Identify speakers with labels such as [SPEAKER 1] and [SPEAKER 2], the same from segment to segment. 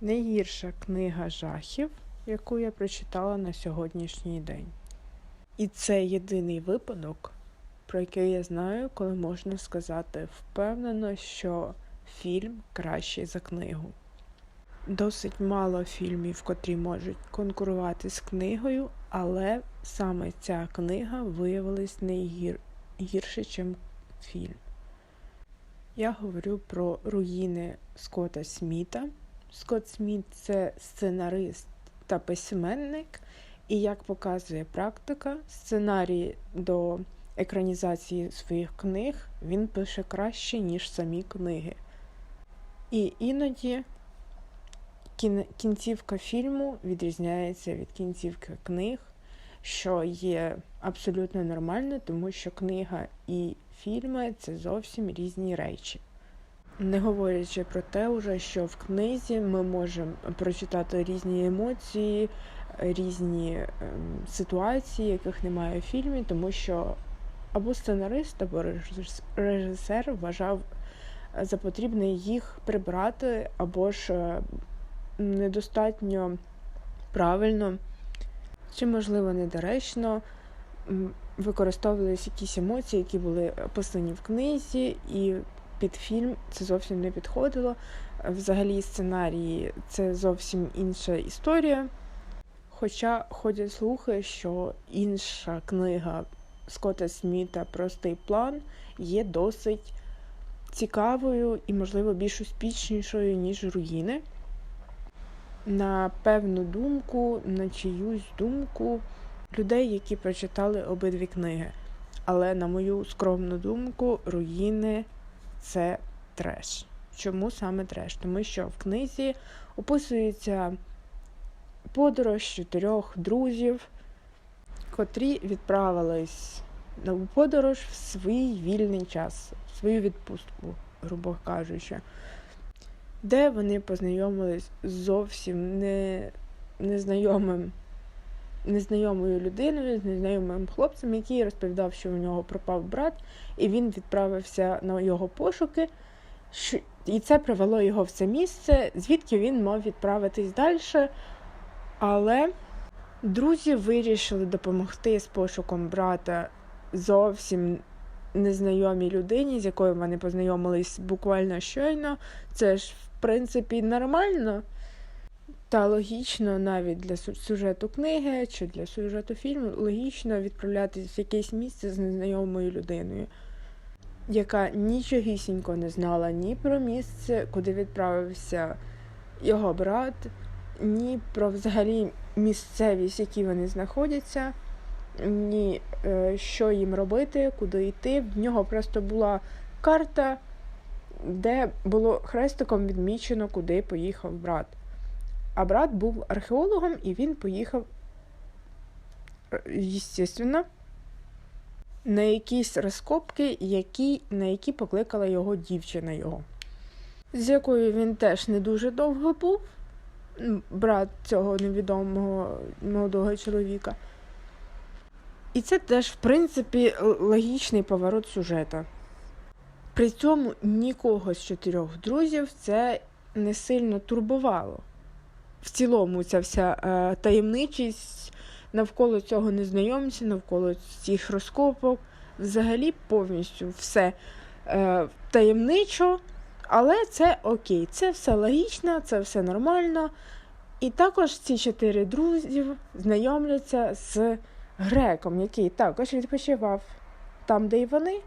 [SPEAKER 1] найгірша книга жахів, яку я прочитала на сьогоднішній день. І це єдиний випадок, про який я знаю, коли можна сказати впевнено, що фільм кращий за книгу. Досить мало фільмів, котрі можуть конкурувати з книгою, але саме ця книга виявилась найгірше, ніж фільм. Я говорю про руїни Скотта Сміта. Скотт Сміт це сценарист та письменник, і як показує практика, сценарії до екранізації своїх книг він пише краще, ніж самі книги. І іноді кінцівка фільму відрізняється від кінцівки книг, що є абсолютно нормально, тому що книга і фільми це зовсім різні речі. Не говорячи про те, уже, що в книзі ми можемо прочитати різні емоції, різні ем, ситуації, яких немає в фільмі, тому що або сценарист, або режисер вважав за потрібне їх прибрати, або ж е, недостатньо правильно, чи, можливо, недоречно використовувалися якісь емоції, які були описані в книзі, і під фільм це зовсім не підходило. Взагалі, сценарії це зовсім інша історія. Хоча ходять слухи, що інша книга Скотта Сміта Простий план є досить цікавою і, можливо, більш успішнішою, ніж руїни. На певну думку, на чиюсь думку людей, які прочитали обидві книги. Але, на мою скромну думку, руїни це треш. Чому саме треш? Тому що в книзі описується подорож чотирьох друзів, котрі відправились на подорож в свій вільний час, в свою відпустку, грубо кажучи, де вони познайомились з зовсім не, незнайомим. Незнайомою людиною, з незнайомим хлопцем, який розповідав, що у нього пропав брат, і він відправився на його пошуки. І це привело його в це місце, звідки він мав відправитись далі. Але друзі вирішили допомогти з пошуком брата зовсім незнайомій людині, з якою вони познайомились буквально щойно. Це ж, в принципі, нормально. Та логічно навіть для сюжету книги чи для сюжету фільму логічно відправлятися в якесь місце з незнайомою людиною яка нічогісінько не знала ні про місце, куди відправився його брат, ні про взагалі місцевість, в якій вони знаходяться, ні е, що їм робити, куди йти. В нього просто була карта, де було хрестиком відмічено, куди поїхав брат. А брат був археологом і він поїхав, звісно, на якісь розкопки, які, на які покликала його дівчина його, з якою він теж не дуже довго був, брат цього невідомого молодого чоловіка. І це теж, в принципі, логічний поворот сюжета. При цьому нікого з чотирьох друзів це не сильно турбувало. В цілому, ця вся е, таємничість навколо цього незнайомця, навколо цих розкопок, взагалі повністю все е, таємничо, але це окей, це все логічно, це все нормально. І також ці чотири друзі знайомляться з греком, який також відпочивав там, де й вони,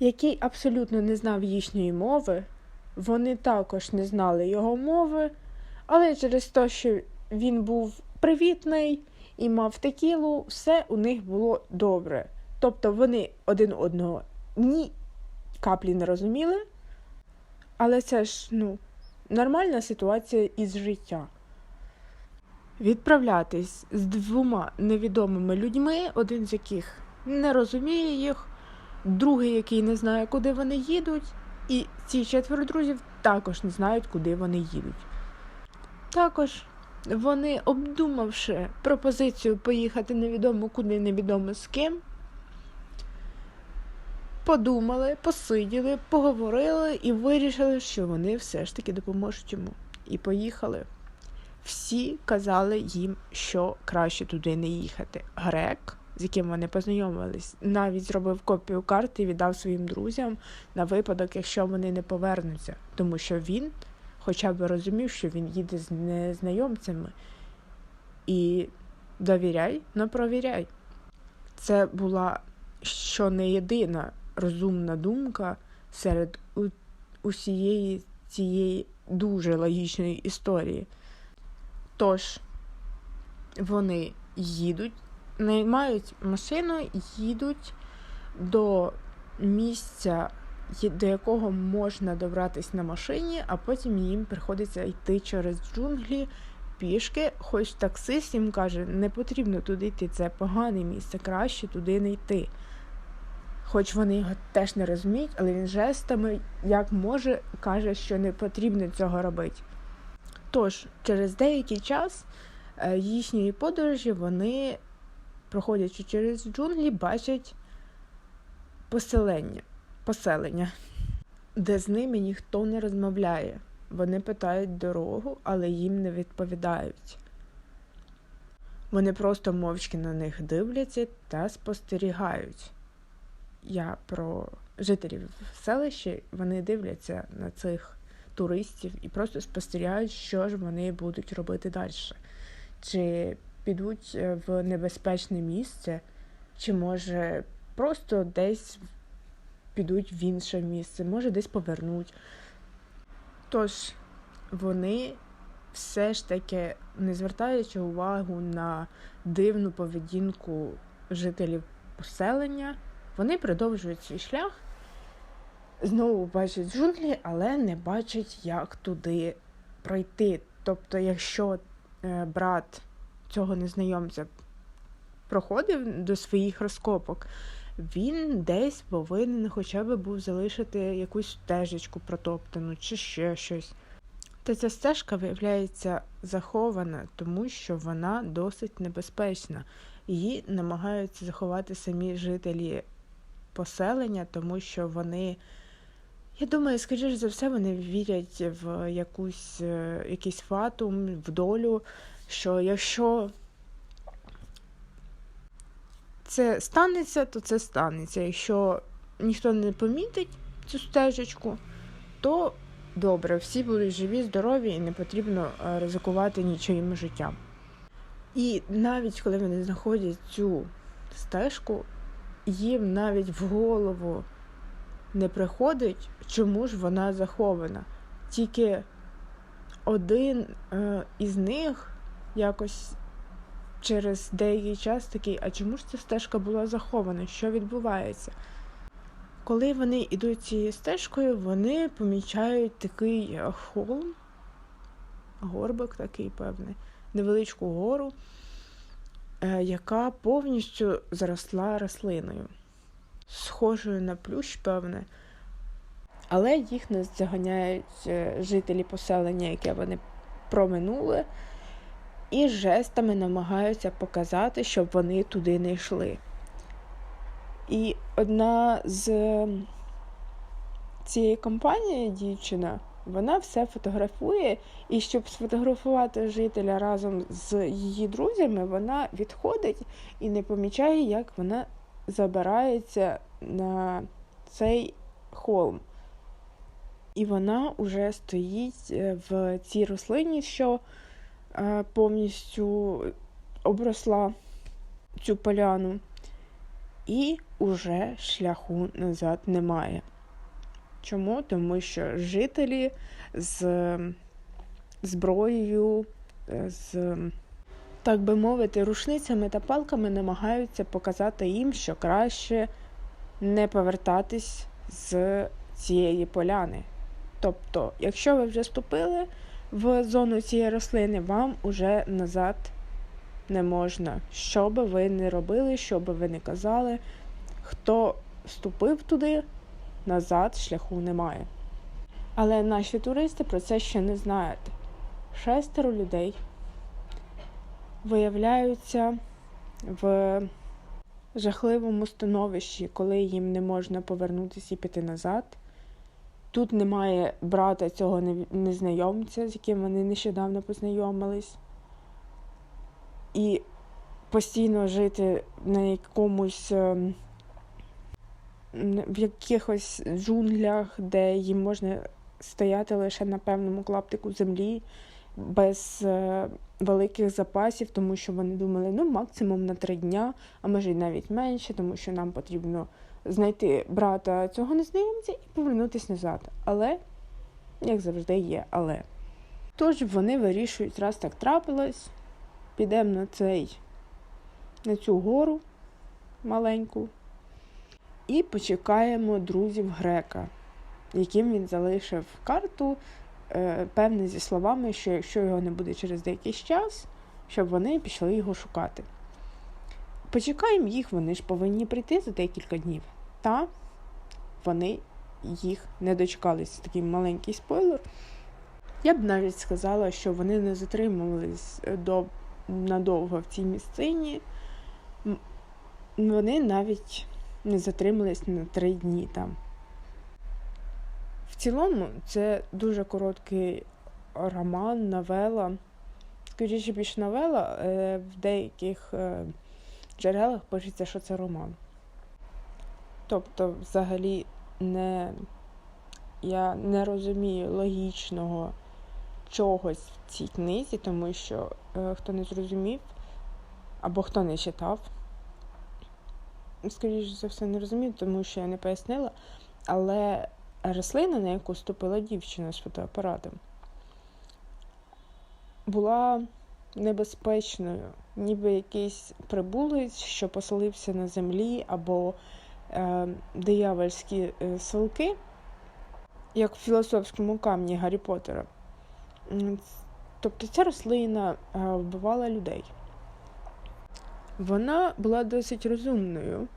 [SPEAKER 1] який абсолютно не знав їхньої мови. Вони також не знали його мови, але через те, що він був привітний і мав текілу, все у них було добре. Тобто вони один одного ні каплі не розуміли, але це ж ну, нормальна ситуація із життя. Відправлятись з двома невідомими людьми, один з яких не розуміє їх, другий, який не знає, куди вони їдуть, і ці четверо друзів також не знають, куди вони їдуть. Також вони, обдумавши пропозицію поїхати невідомо куди, невідомо з ким, подумали, посиділи, поговорили і вирішили, що вони все ж таки допоможуть йому. і поїхали. Всі казали їм, що краще туди не їхати. Грек, з яким вони познайомились, навіть зробив копію карти і віддав своїм друзям на випадок, якщо вони не повернуться, тому що він хоча б розумів, що він їде з незнайомцями. І довіряй, но провіряй. Це була що не єдина розумна думка серед усієї цієї дуже логічної історії. Тож вони їдуть, наймають машину, їдуть до місця, до якого можна добратися на машині, а потім їм приходиться йти через джунглі пішки, хоч таксист їм каже, не потрібно туди йти, це погане місце, краще туди не йти. Хоч вони його теж не розуміють, але він жестами, як може, каже, що не потрібно цього робити. Тож, через деякий час е, їхньої подорожі вони, проходячи через джунглі, бачать поселення, поселення, де з ними ніхто не розмовляє. Вони питають дорогу, але їм не відповідають. Вони просто мовчки на них дивляться та спостерігають. Я про жителів селища, вони дивляться на цих туристів і просто спостерігають, що ж вони будуть робити далі. Чи підуть е, в небезпечне місце, чи може просто десь підуть в інше місце, може десь повернуть. Тож вони все ж таки, не звертаючи увагу на дивну поведінку жителів поселення, вони продовжують свій шлях, знову бачать джунглі, але не бачать, як туди пройти. Тобто, якщо е, брат цього незнайомця проходив до своїх розкопок, він десь повинен хоча б був залишити якусь стежечку протоптану чи ще щось. Та ця стежка виявляється захована, тому що вона досить небезпечна. Її намагаються заховати самі жителі поселення, тому що вони, я думаю, скоріш за все, вони вірять в якусь, е, якийсь фатум, в долю, що якщо це станеться, то це станеться. Якщо ніхто не помітить цю стежечку, то добре, всі будуть живі, здорові і не потрібно е, ризикувати нічим життям. І навіть коли вони знаходять цю стежку, їм навіть в голову не приходить, чому ж вона захована. Тільки один е, із них якось через деякий час такий, а чому ж ця стежка була захована? Що відбувається? Коли вони йдуть цією стежкою, вони помічають такий е, холм, горбик такий певний, невеличку гору, е, яка повністю заросла рослиною, схожою на плющ, певне, але їх не заганяють е, жителі поселення, яке вони проминули і жестами намагаються показати, щоб вони туди не йшли. І одна з цієї компанії дівчина, вона все фотографує, і щоб сфотографувати жителя разом з її друзями, вона відходить і не помічає, як вона забирається на цей холм. І вона вже стоїть е, в цій рослині, що повністю обросла цю поляну, і уже шляху назад немає. Чому? Тому що жителі з зброєю, е, з, так би мовити, рушницями та палками намагаються показати їм, що краще не повертатись з цієї поляни. Тобто, якщо ви вже ступили в зону цієї рослини, вам уже назад не можна. Що би ви не робили, що би ви не казали, хто вступив туди, назад шляху немає. Але наші туристи про це ще не знають. Шестеро людей виявляються в жахливому становищі, коли їм не можна повернутися і піти назад. Тут немає брата цього незнайомця, з яким вони нещодавно познайомились. І постійно жити на якомусь ем, в якихось джунглях, де їм можна стояти лише на певному клаптику землі, без е, великих запасів, тому що вони думали, ну, максимум на три дня, а може й навіть менше, тому що нам потрібно знайти брата цього незнайомця і повернутися назад. Але, як завжди, є але. Тож вони вирішують, раз так трапилось, підемо на цей, на цю гору маленьку і почекаємо друзів грека, яким він залишив карту, е, певне зі словами, що якщо його не буде через деякий час, щоб вони пішли його шукати. Почекаємо їх, вони ж повинні прийти за декілька днів. Та вони їх не дочекались. Такий маленький спойлер. Я б навіть сказала, що вони не затримувались е, до, надовго в цій місцині. Вони навіть не затримались на три дні там. В цілому, це дуже короткий роман, новела. Скоріше більш новела, е, в деяких е, джерелах пишеться, що це роман. Тобто, взагалі, не, я не розумію логічного чогось в цій книзі, тому що е, хто не зрозумів або хто не читав, скоріше за все, не розумів, тому що я не пояснила. Але рослина, на яку ступила дівчина з фотоапаратом, була небезпечною, ніби якийсь прибулець, що поселився на землі, або е, диявольські е, силки, як в філософському камні Гаррі Поттера. Тобто ця рослина е, вбивала людей. Вона була досить розумною,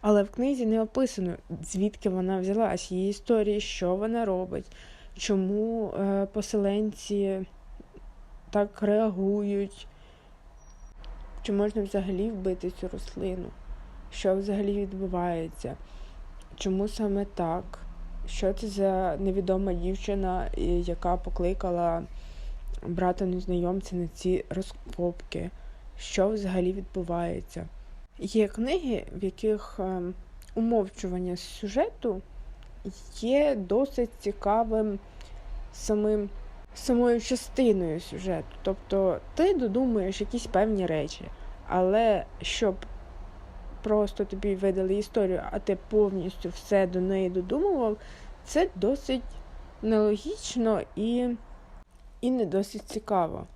[SPEAKER 1] але в книзі не описано, звідки вона взялась, її історії, що вона робить, чому е, поселенці так реагують, чи можна взагалі вбити цю рослину, що взагалі відбувається, чому саме так, що це за невідома дівчина, яка покликала брата незнайомця на ці розкопки, що взагалі відбувається. Є книги, в яких ем, умовчування сюжету є досить цікавим самим, самою частиною сюжету. Тобто ти додумуєш якісь певні речі, але щоб просто тобі видали історію, а ти повністю все до неї додумував, це досить нелогічно і, і не досить цікаво.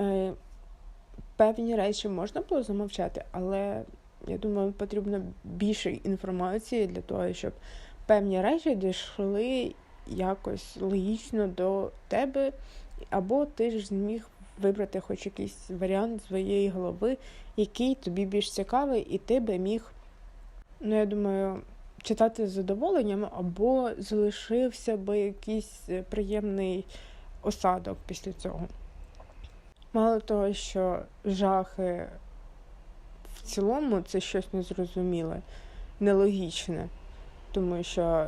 [SPEAKER 1] Е, певні речі можна було замовчати, але я думаю, потрібно більше інформації для того, щоб певні речі дійшли якось логічно до тебе, або ти ж зміг вибрати хоч якийсь варіант своєї голови, який тобі більш цікавий, і ти би міг, ну я думаю, читати з задоволенням, або залишився би якийсь приємний осадок після цього. Мало того, що жахи в цілому це щось незрозуміле, нелогічне. Тому що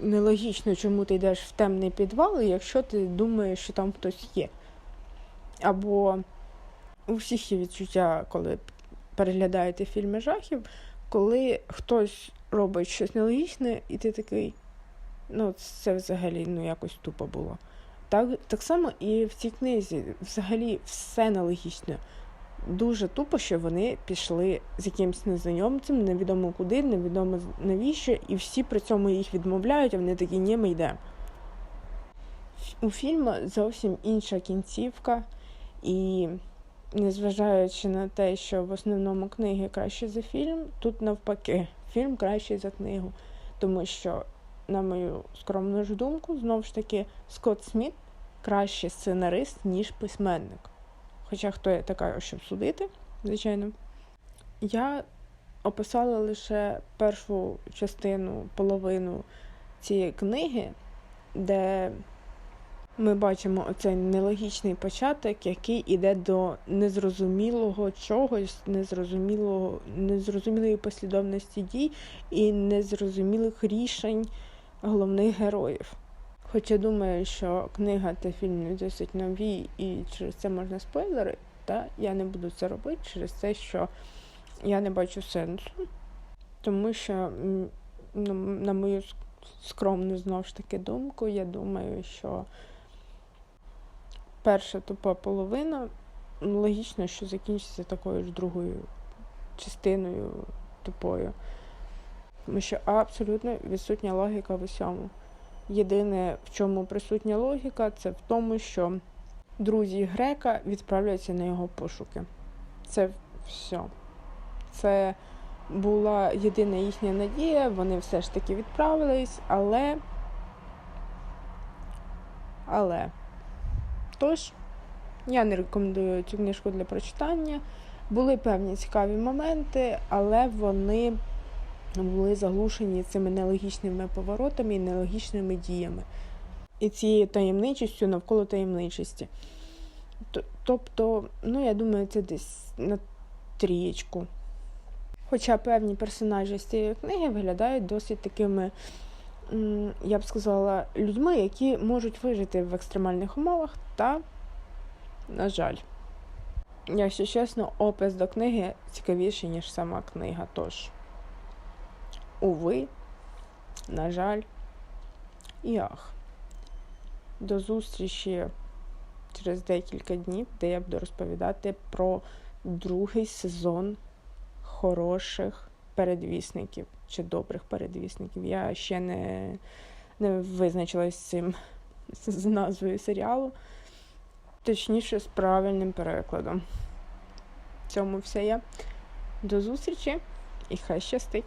[SPEAKER 1] нелогічно, чому ти йдеш в темний підвал, якщо ти думаєш, що там хтось є. Або у всіх є відчуття, коли переглядаєте фільми жахів, коли хтось робить щось нелогічне, і ти такий, ну, це взагалі ну, якось тупо було. Так, так само і в цій книзі взагалі все нелогічно. Дуже тупо, що вони пішли з якимось незнайомцем, невідомо куди, невідомо навіщо, і всі при цьому їх відмовляють, а вони такі, ні, ми йдемо. У фільму зовсім інша кінцівка, і незважаючи на те, що в основному книги краще за фільм, тут навпаки, фільм кращий за книгу. Тому що, на мою скромну ж думку, знову ж таки, Скотт Сміт кращий сценарист, ніж письменник. Хоча хто я така, щоб судити, звичайно. Я описала лише першу частину, половину цієї книги, де Ми бачимо оцей нелогічний початок, який іде до незрозумілого чогось, незрозумілого, незрозумілої послідовності дій і незрозумілих рішень головних героїв. Хоча думаю, що книга та фільм не досить нові, і через це можна спойлери, та я не буду це робити через те, що я не бачу сенсу. Тому що, ну, на мою скромну знову ж таки думку, я думаю, що перша тупа половина ну, логічно, що закінчиться такою ж другою частиною тупою. Тому що абсолютно відсутня логіка в усьому. Єдине, в чому присутня логіка, це в тому, що друзі Грека відправляються на його пошуки. Це все. Це була єдина їхня надія, вони все ж таки відправились, але. Але. Тож, я не рекомендую цю книжку для прочитання. Були певні цікаві моменти, але вони були заглушені цими нелогічними поворотами і нелогічними діями. І цією таємничістю навколо таємничості. Тобто, ну, я думаю, це десь на трієчку. Хоча певні персонажі з цієї книги виглядають досить такими, я б сказала, людьми, які можуть вижити в екстремальних умовах, та, на жаль, якщо чесно, опис до книги цікавіший, ніж сама книга. Тож, уви, на жаль, і ах. До зустрічі через декілька днів, де я буду розповідати про другий сезон хороших передвісників чи добрих передвісників. Я ще не, не визначилась з цим з назвою серіалу, точніше, з правильним перекладом. В цьому все я. До зустрічі і хай щастить!